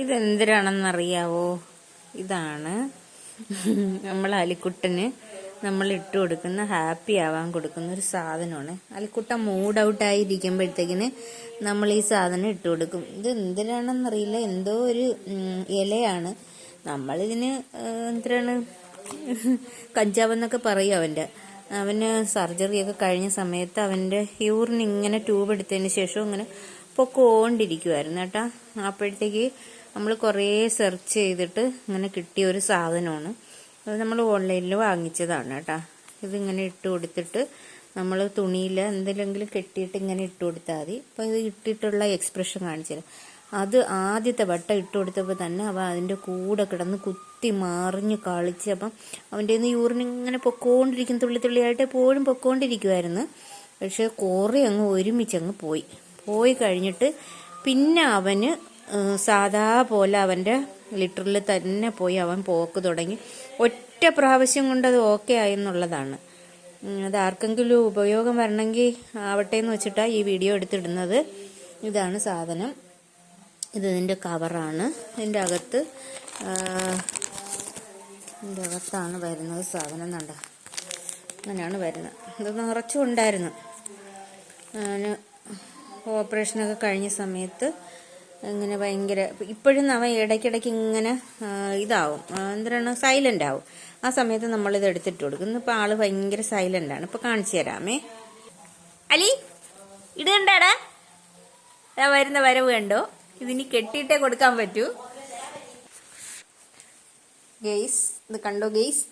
ഇതെന്തിനാണെന്നറിയാവോ? ഇതാണ് നമ്മൾ അലിക്കുട്ടന് നമ്മൾ ഇട്ട് കൊടുക്കുന്ന ഹാപ്പി ആവാൻ കൊടുക്കുന്ന ഒരു സാധനമാണ്. അലിക്കുട്ട മൂഡ് ഔട്ട് ആയിരിക്കുമ്പോഴത്തേക്കിന് നമ്മൾ ഈ സാധനം ഇട്ട് കൊടുക്കും. ഇത് എന്തിനാണെന്നറിയില്ല. എന്തോ ഒരു ഇലയാണ്. നമ്മളിതിന് എന്തിനാണ്? കഞ്ചാവെന്നൊക്കെ പറയും അവന്റെ. അവന് സർജറി ഒക്കെ കഴിഞ്ഞ സമയത്ത് അവന്റെ യൂറിൻ ഇങ്ങനെ ട്യൂബ് എടുത്തതിന് ശേഷം ഇങ്ങനെ പൊക്കോണ്ടിരിക്കുമായിരുന്നു കേട്ടോ. അപ്പോഴത്തേക്ക് നമ്മൾ കുറേ സെർച്ച് ചെയ്തിട്ട് ഇങ്ങനെ കിട്ടിയ ഒരു സാധനമാണ്. അത് നമ്മൾ ഓൺലൈനിൽ വാങ്ങിച്ചതാണ് കേട്ടോ. ഇതിങ്ങനെ ഇട്ട് കൊടുത്തിട്ട് നമ്മൾ തുണിയിൽ എന്തെങ്കിലും കെട്ടിയിട്ട് ഇങ്ങനെ ഇട്ട് കൊടുത്താൽ മതി. അപ്പോൾ ഇത് ഇട്ടിട്ടുള്ള എക്സ്പ്രഷൻ കാണിച്ചത് അത് ആദ്യത്തെ വട്ടം ഇട്ട് കൊടുത്തപ്പോൾ തന്നെ അവ അതിന്റെ കൂടെ കിടന്ന് കുത്തി മറിഞ്ഞ് കളിച്ച് അപ്പം അവന്റെ നിന്ന് യൂറിൻ ഇങ്ങനെ പൊക്കോണ്ടിരിക്കും. തുള്ളി തുള്ളിയായിട്ട് എപ്പോഴും പൊക്കോണ്ടിരിക്കുമായിരുന്നു പക്ഷേ കുറേ അങ്ങ് ഒരുമിച്ച് അങ്ങ് പോയി. പോയി കഴിഞ്ഞിട്ട് പിന്നെ അവന് സാധാ പോലെ അവന്റെ ലിറ്ററിൽ തന്നെ പോയി അവൻ പോക്ക് തുടങ്ങി. ഒറ്റ പ്രാവശ്യം കൊണ്ട് അത് ഓക്കെ ആയെന്നുള്ളതാണ് അത് ആർക്കെങ്കിലും ഉപയോഗം വരണമെങ്കിൽ ആവട്ടെ എന്ന് വെച്ചിട്ടാണ് ഈ വീഡിയോ എടുത്തിടുന്നത്. ഇതാണ് സാധനം. ഇത് ഇതിന്റെ കവറാണ്. ഇതിന്റെ അകത്ത് ഇതിന്റെ അകത്താണ് വരുന്നത് സാധനം കണ്ട? അങ്ങനെയാണ് വരുന്നത്. ഇത് നിറച്ചും ഉണ്ടായിരുന്നു. ഞാൻ ഓപ്പറേഷനൊക്കെ കഴിഞ്ഞ സമയത്ത് ഇങ്ങനെ ഭയങ്കര ഇപ്പോഴും അവൻ ഇടയ്ക്കിടയ്ക്ക് ഇങ്ങനെ ഇതാവും. എന്തിനാണ് സൈലന്റ് ആവും. ആ സമയത്ത് നമ്മളിത് എടുത്തിട്ട് കൊടുക്കും. ഇന്നിപ്പോൾ ആൾ ഭയങ്കര സൈലന്റ് ആണ്. ഇപ്പൊ കാണിച്ചു തരാമേ. അലി ഇത് വരുന്ന വരവ് കണ്ടോ? ഇതിനി കെട്ടിയിട്ടേ കൊടുക്കാൻ പറ്റൂ. ഗെയ്സ് ഇത് കണ്ടോ ഗെയ്സ്?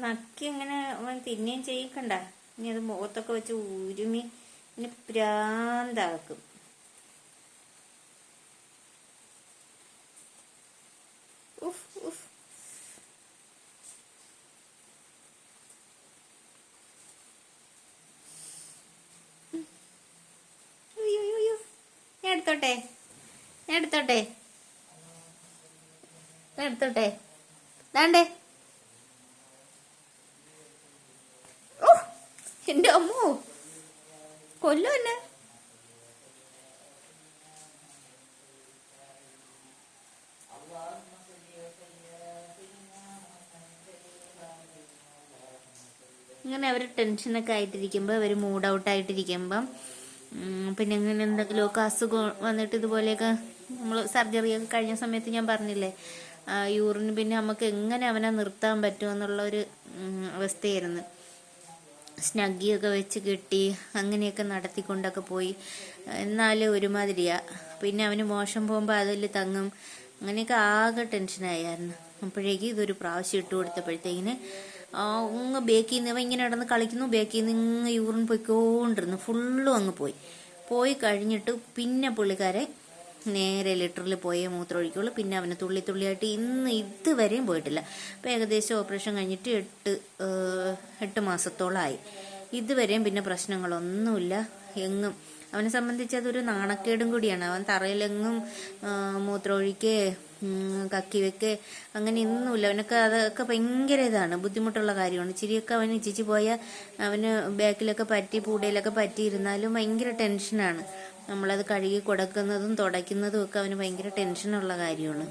നക്കി ഇങ്ങനെ അവൻ തിന്നുകയും ചെയ്യിക്കണ്ട. ഇനി അത് മുഖത്തൊക്കെ വെച്ച് ഉരുമി ഇനി പ്രാന്താക്കും. ഉഫ് ഉഫ്. ഞാൻ എടുത്തോട്ടെ? ഞാൻ എടുത്തോട്ടെ? എടുത്തോട്ടെ? ദാണ്ടേ. എന്റെ അമ്മോ കൊല്ലോ എന്നെ ഇങ്ങനെ അവർ ടെൻഷനൊക്കെ ആയിട്ടിരിക്കുമ്പോൾ അവർ മൂഡ് ഔട്ട് ആയിട്ടിരിക്കുമ്പം പിന്നെ ഇങ്ങനെ എന്തെങ്കിലുമൊക്കെ അസുഖം വന്നിട്ട് ഇതുപോലെയൊക്കെ നമ്മൾ സർജറി ഒക്കെ കഴിഞ്ഞ സമയത്ത് ഞാൻ പറഞ്ഞില്ലേ യൂറിന് പിന്നെ നമുക്ക് എങ്ങനെ അവനെ നിർത്താൻ പറ്റുമെന്നുള്ള ഒരു അവസ്ഥയായിരുന്നു. സ്നഗ്ഗിയൊക്കെ വെച്ച് കെട്ടി അങ്ങനെയൊക്കെ നടത്തിക്കൊണ്ടൊക്കെ പോയി. എന്നാലും ഒരുമാതിരിയാ. പിന്നെ അവന് മോശം പോകുമ്പോൾ അതിൽ തങ്ങും. അങ്ങനെയൊക്കെ ആകെ ടെൻഷനായിരുന്നു അപ്പോഴേക്കും ഇതൊരു പ്രാവശ്യം ഇട്ട് കൊടുത്തപ്പോഴത്തേക്കിന് അങ്ങ് ബേക്കിൽ നിന്ന് ഇങ്ങനെ നടന്ന് കളിക്കുന്നു. ബേക്കിൽ നിന്ന് ഇങ്ങ് യൂറിൻ പൊയ്ക്കൊണ്ടിരുന്നു. ഫുള്ളും അങ്ങ് പോയി. പോയി കഴിഞ്ഞിട്ട് പിന്നെ പുള്ളിക്കാരെ നേരെ ലിറ്ററിൽ പോയേ മൂത്രമൊഴിക്കുള്ളൂ. പിന്നെ അവന് തുള്ളി തുള്ളിയായിട്ട് ഇന്ന് ഇതുവരെയും പോയിട്ടില്ല. അപ്പം ഏകദേശം ഓപ്പറേഷൻ കഴിഞ്ഞിട്ട് എട്ട് എട്ട് മാസത്തോളമായി ഇതുവരെയും പിന്നെ പ്രശ്നങ്ങളൊന്നുമില്ല. എങ്ങും. അവനെ സംബന്ധിച്ച് അതൊരു നാണക്കേടും കൂടിയാണ്. അവൻ തറയിലെങ്ങും മൂത്രമൊഴിക്കേ കക്കി വെക്കേ അങ്ങനെ ഒന്നുമില്ല അവനൊക്കെ അതൊക്കെ ഭയങ്കര ഇതാണ്. ബുദ്ധിമുട്ടുള്ള കാര്യമാണ്. ഇച്ചിരിയൊക്കെ അവന് ഇച്ചിച്ച് പോയാൽ അവന് ബാക്കിലൊക്കെ പറ്റി പൂടയിലൊക്കെ പറ്റിയിരുന്നാലും ഭയങ്കര ടെൻഷനാണ്. നമ്മളത് കഴുകി കൊടുക്കുന്നതും തുടയ്ക്കുന്നതും ഒക്കെ അവന് ഭയങ്കര ടെൻഷനുള്ള കാര്യമാണ്.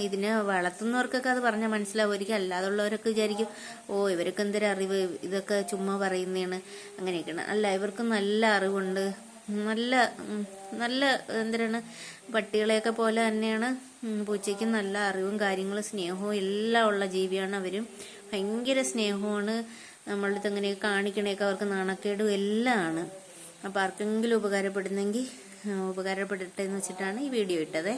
ഇതിനെ വളർത്തുന്നവർക്കൊക്കെ അത് പറഞ്ഞാൽ മനസ്സിലാവുമായിരിക്കും അല്ലാതുള്ളവരൊക്കെ വിചാരിക്കും ഓ ഇവർക്ക് എന്തൊരു അറിവ്? ഇതൊക്കെ ചുമ്മാ പറയുന്നതാണ്. അങ്ങനെയൊക്കെയാണ്. അല്ല ഇവർക്ക് നല്ല അറിവുണ്ട്. നല്ല നല്ല എന്തിനാണ്? പട്ടികളെയൊക്കെ പോലെ തന്നെയാണ്. പൂച്ചയ്ക്ക് നല്ല അറിവും കാര്യങ്ങളും സ്നേഹവും എല്ലാം ഉള്ള ജീവിയാണ് അവരും. ഭയങ്കര സ്നേഹമാണ്. നമ്മളുടെ അടുത്ത് കാണിക്കണേക്കെ അവർക്ക് നാണക്കേടും എല്ലാം ആണ് അപ്പം ആർക്കെങ്കിലും ഉപകാരപ്പെടുന്നെങ്കിൽ ഉപകാരപ്പെടട്ടെ എന്ന് വെച്ചിട്ടാണ് ഈ വീഡിയോ ഇട്ടതേ.